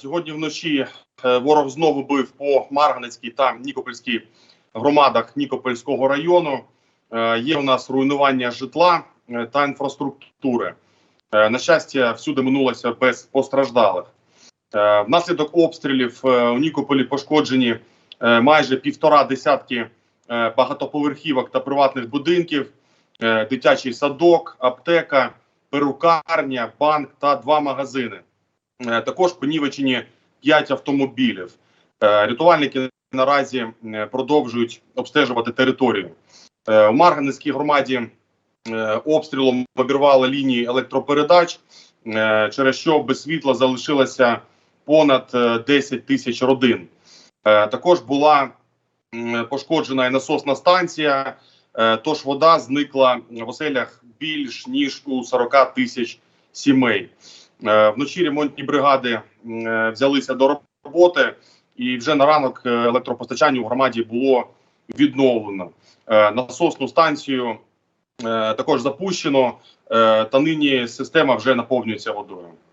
Сьогодні вночі е, ворог знову бив по Марганецькій та Нікопольській громадах Нікопольського району. Е, Є у нас руйнування житла е, та інфраструктури. На щастя, всюди минулося без постраждалих. Внаслідок обстрілів у Нікополі пошкоджені майже півтора десятки багатоповерхівок та приватних будинків, дитячий садок, аптека, перукарня, банк та два магазини. Е, Також понівечені 5 автомобілів. Е, Рятувальники наразі е, продовжують обстежувати територію. У Марганецькій громаді обстрілом обірвали лінії електропередач, через що без світла залишилося понад е, 10 тисяч родин. Також була пошкоджена і насосна станція, тож вода зникла в оселях більш ніж у 40 тисяч сімей. Е, Вночі ремонтні бригади е, взялися до роботи, і вже на ранок е, електропостачання у громаді було відновлено. Насосну станцію також запущено, та нині система вже наповнюється водою.